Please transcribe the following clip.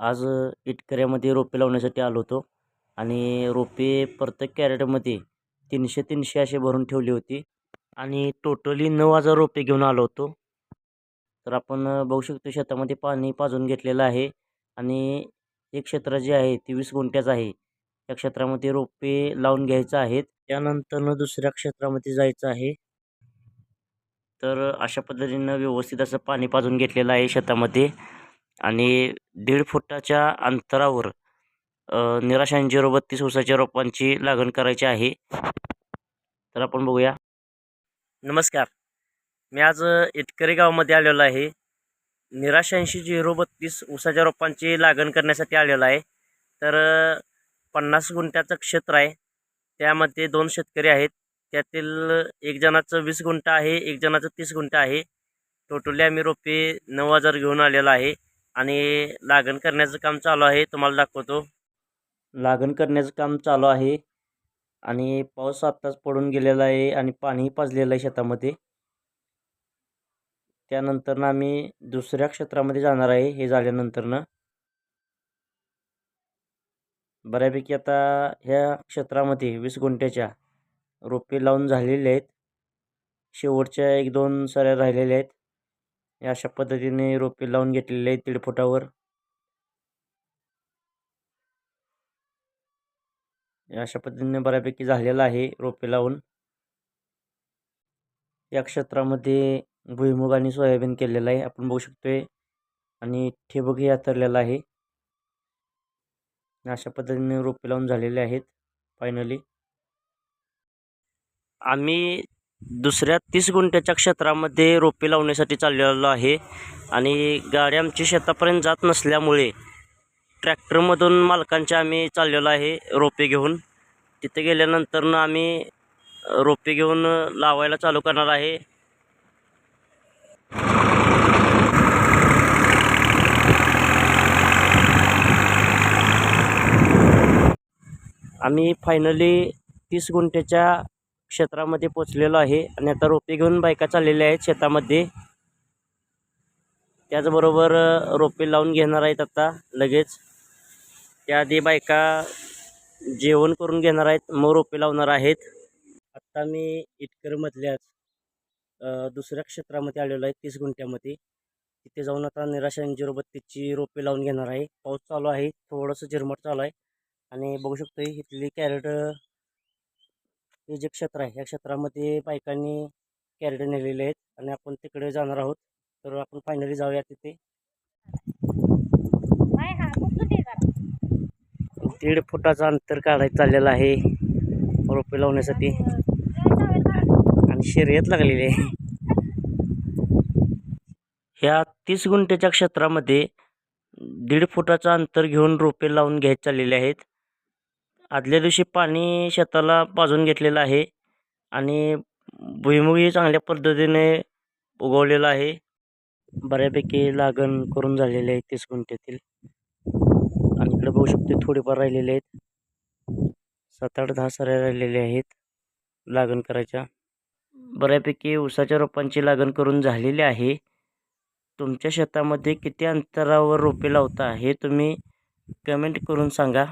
आज इटकऱ्यामध्ये रोपे लावण्यासाठी आलो होतो आणि रोपे प्रत्येक कॅरेटमध्ये तीनशे तीनशे असे भरून ठेवली होती आणि टोटली नऊ हजार रोपे घेऊन आलो होतो. तर आपण बघू शकतो शेतामध्ये पाणी पाजून घेतलेलं आहे आणि एक क्षेत्र जे आहे ते वीस गुंठ्याचं आहे. त्या क्षेत्रामध्ये रोपे लावून घ्यायचं आहेत. त्यानंतरनं दुसऱ्या क्षेत्रामध्ये जायचं आहे. तर अशा पद्धतीनं व्यवस्थित असं पाणी पाजून घेतलेलं आहे शेतामध्ये. आणि दीड फुटाच्या अंतरावर निराशांची झिरो बत्तीस उसाच्या रोपांची लागण करायची आहे. तर आपण बघूया. नमस्कार. मी आज इटकरी गावामध्ये आलेलो आहे. निराशऐंशी झिरो बत्तीस ऊसाच्या रोपांची लागण करण्यासाठी आलेलो आहे. तर पन्नास गुंठ्याचं क्षेत्र आहे. त्यामध्ये दोन शेतकरी आहेत. त्यातील एक जणाचं वीस गुंठा आहे एक जणाचं तीस गुंठा आहे. टोटली आम्ही रोपे नऊ हजार घेऊन आलेलो आहे. आणि लागण करण्याचं काम चालू आहे तुम्हाला दाखवतो. लागण करण्याचं काम चालू आहे आणि पाऊस आत्ताच पडून गेलेला आहे आणि पाणीही पाजलेलं आहे शेतामध्ये. त्यानंतरनं आम्ही दुसऱ्या क्षेत्रामध्ये जाणार आहे हे झाल्यानंतरनं. बऱ्यापैकी आता ह्या क्षेत्रामध्ये वीस गुंठ्याच्या रोपे लावून झालेले आहेत. शेवटच्या एक दोन सऱ्या राहिलेल्या आहेत. अशा पद्धतीने रोपे लावून घेतलेले आहेत दीड फुटावर या अशा पद्धतीने बऱ्यापैकी झालेलं आहे रोपे लावून. या क्षेत्रामध्ये भुईमुग आणि सोयाबीन केलेलं आहे आपण बघू शकतोय. आणि ठिबकही आतरलेला आहे. अशा पद्धतीने रोपे लावून झालेले आहेत फायनली आम्ही दुसऱ्या तीस गुंठ्याच्या क्षेत्रामध्ये रोपे लावण्यासाठी चाललेलो आहे. आणि गाडी आमची शेतापर्यंत जात नसल्यामुळे ट्रॅक्टरमधून मालकांच्या आम्ही चाललेलो आहे रोपे घेऊन. तिथे गेल्यानंतरनं आम्ही रोपे घेऊन लावायला चालू करणार आहे. आम्ही फायनली तीस गुंठ्याच्या क्षेत्रामध्ये पोचलेलो आहे आणि आता रोपे घेऊन बायका चाललेल्या आहेत शेतामध्ये. त्याचबरोबर रोपे लावून घेणार आहेत आता लगेच. त्याआधी बायका जेवण करून घेणार आहेत मग रोपे लावणार आहेत. आत्ता मी इटकरमधल्याच दुसऱ्या क्षेत्रामध्ये आलेलो आहे तीस गुंठ्यामध्ये. तिथे जाऊन आता निराशा झिरो बत्तीसची रोपे लावून घेणार आहे. पाऊस चालू आहे थोडंसं झिरमट चालू आहे. आणि बघू शकतो इथली कॅरेट हे जे क्षेत्र आहे या क्षेत्रामध्ये बायकांनी कॅरेट नेलेले आहेत आणि आपण तिकडे जाणार आहोत. तर आपण फायनली जाऊया तिथे. दीड फुटाचं अंतर काढायचं चाललेलं आहे. रोपे लावण्यासाठी. आणि शर्यत लागलेली. आहे ह्या तीस गुंठ्याच्या क्षेत्रामध्ये दीड फुटाचं अंतर घेऊन रोपे लावून घ्यायचे चाललेले आहेत. आदल्या दिवशी पाणी शेताला पाजून घेतलेलं आहे आणि भुईमुगही चांगल्या पद्धतीने उगवलेलं आहे. बऱ्यापैकी लागण करून झालेले आहे तीस गुंठ्यातील. आणि इकडे बघू शकतो थोडेफार राहिलेले आहेत. सात आठ दहा साऱ्या राहिलेले आहेत लागण करायच्या. बऱ्यापैकी ऊसाच्या रोपांची लागण करून झालेली आहे. तुमच्या शेतामध्ये किती अंतरावर रोपे लावता हे तुम्ही कमेंट करून सांगा.